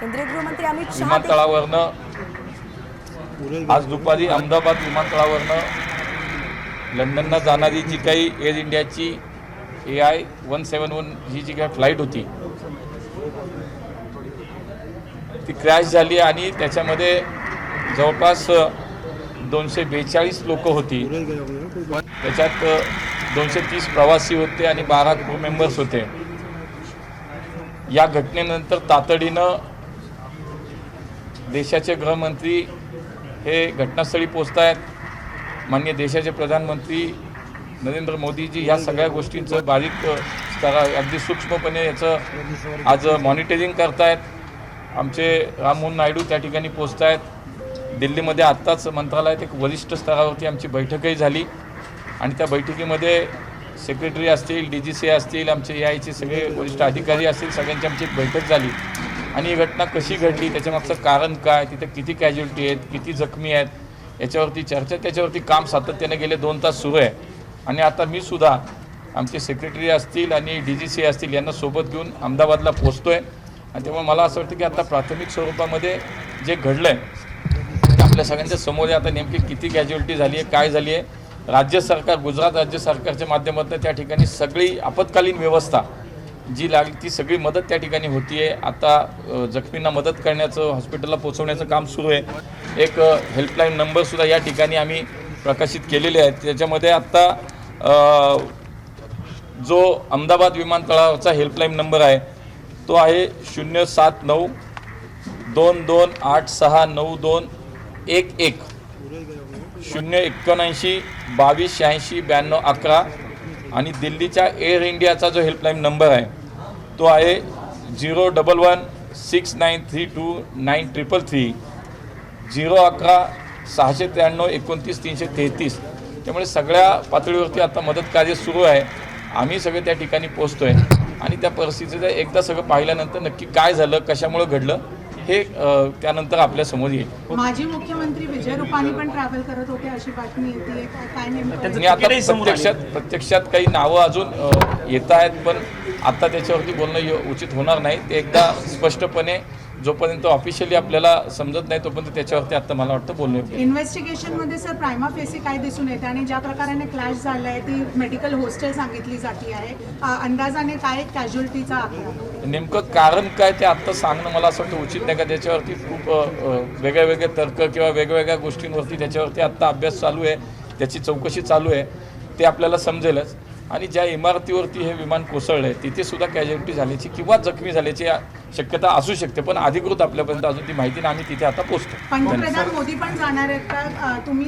केंद्रीय गृहमंत्री अमित शहा विमानतळावरनं आज दुपारी अहमदाबाद विमानतळावरनं लंडनला जाणारी जी काही एअर इंडियाची A I one seven one ही जी काही फ्लाईट होती ती क्रॅश झाली आणि त्याच्यामध्ये जवळपास दोनशे बेचाळीस लोक होती. त्याच्यात दोनशे तीस प्रवासी होते आणि बारा क्रू मेंबर्स होते. या घटनेनंतर तातडीनं देशाचे गृहमंत्री हे घटनास्थळी पोचत आहेत माननीय देशाचे प्रधानमंत्री नरेंद्र मोदीजी ह्या सगळ्या गोष्टींचं बारीक स्तरा अगदी सूक्ष्मपणे याचं आज मॉनिटरिंग करतायत. आमचे राममोहन नायडू त्या ठिकाणी पोचत आहेत दिल्लीमध्ये आत्ताच मंत्रालयात एक वरिष्ठ स्तरावरती आमची बैठकही झाली. आणि त्या बैठकीमध्ये सेक्रेटरी असतील डी जी सी असतील आमचे ए आयचे सगळे वरिष्ठ अधिकारी असतील सगळ्यांची आमची एक बैठक झाली. आणि ही घटना कशी घडली त्याच्यामागचं कारण काय तिथे किती कॅज्युअल्टी आहेत किती जखमी आहेत याच्यावरती चर्चा त्याच्यावरती काम सातत्याने गेले दोन तास सुरू आहे. आणि आता मी सुद्धा आमचे सेक्रेटरी असतील आणि डी जी सी असतील यांना सोबत घेऊन अहमदाबादला पोचतो आहे आणि त्यामुळे मला असं वाटतं की आता प्राथमिक स्वरूपामध्ये जे घडलं आहे ते आपल्या सगळ्यांच्या समोर आहे. आता नेमकी किती कॅज्युअल्टी झाली आहे काय झाली आहे राज्य सरकार गुजरात राज्य सरकारच्या माध्यमातून त्या ठिकाणी सगळी आपत्कालीन व्यवस्था जी लागली ती सगळी मदत त्या ठिकाणी होती आहे आता जखमींना मदत करण्याचं हॉस्पिटलला पोहोचवण्याचं काम सुरू आहे. एक हेल्पलाईन नंबरसुद्धा या ठिकाणी आम्ही प्रकाशित केलेले आहेत. त्याच्यामध्ये आत्ता जो अहमदाबाद विमानतळाचा हेल्पलाईन नंबर आहे तो आहे शून्य सात नऊ दोन दोन आठ सहा नऊ दोन एक एक. शून्य एकोणऐंशी बावीस शहाऐंशी ब्याण्णव अकरा आणि दिल्लीच्या एअर इंडियाचा जो हेल्पलाईन नंबर आहे तो आहे zero double one six nine three two nine triple three zero अकरा सहाशे त्र्याण्णव एकोणतीस तीनशे तेहतीस. त्यामुळे सगळ्या पातळीवरती आता मदत कार्य सुरू आहे. आम्ही सगळे त्या ठिकाणी पोचतो आहे आणि त्या परिस्थितीचं एकदा सगळं पाहिल्यानंतर नक्की काय झालं कशामुळं घडलं हे त्यानंतर आपल्यासमोर येईल. माजी मुख्यमंत्री विजय रुपानी पण ट्रॅव्हल करत होते अशी बातमी येते. काय नेमकं? आता प्रत्यक्षात प्रत्यक्षात काही नावं अजून येत आहेत पण आता त्याच्यावरती बोलणं यो- उचित होणार नाही. ते एकदा स्पष्टपणे जोपर्यंत ऑफिशियली आपल्याला समजत नाही तोपर्यंत त्याच्यावरती आता मला वाटतं बोलणं आहे. इन्व्हेस्टिगेशनमध्ये सर प्रायमा फेसी काय दिसून येते? आणि ज्या प्रकारे क्लॅश झालाय ती मेडिकल हॉस्टेल सांगितली जाते आहे. अंदाजाने काय कॅज्युअल्टीचा नेमकं कारण काय ते आत्ता सांगणं मला असं वाटतं उचित नाही का? त्याच्यावरती खूप वेगळ्या वेगळे तर्क किंवा वेगवेगळ्या गोष्टींवरती त्याच्यावरती आत्ता अभ्यास चालू आहे. त्याची चौकशी चालू आहे. ते आपल्याला समजेलच. आणि ज्या इमारतीवरती हे विमान कोसळलं आहे तिथे सुद्धा कॅज्युअल्टी झाल्याची किंवा जखमी झाल्याची शक्यता असू शकते पण अधिकृत आपल्यापर्यंत अजून ती माहिती नाही. आम्ही तिथे आता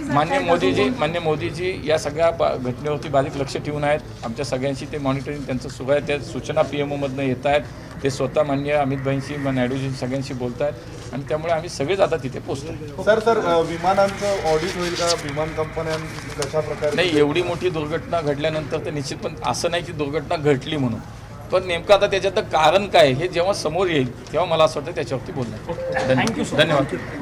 जाताय मान्य? मोदीजी मान्य मोदीजी या सगळ्या घटनेवरती बारीक लक्ष ठेवून आहेत. आमच्या सगळ्यांशी ते मॉनिटरिंग त्यांचं सुरू आहे. त्या सूचना पी एम ओमधनं येत आहेत. ते स्वतः मान्य अमित भाईंशी म- नायडूजी सगळ्यांशी बोलत आहेत आणि त्यामुळे आम्ही सगळेच आता तिथे पोचतो. सर सर विमानांचं ऑडिट होईल का? विमान कंपन्या कशा प्रकारे नाही एवढी मोठी दुर्घटना घडल्यानंतर तर निश्चित पण असं नाही की दुर्घटना घडली म्हणून. पण नेमकं आता त्याच्यातलं कारण काय हे जेव्हा समोर येईल तेव्हा मला असं वाटतं त्याच्यावरती बोलणं धन्यवाद. धन्यवाद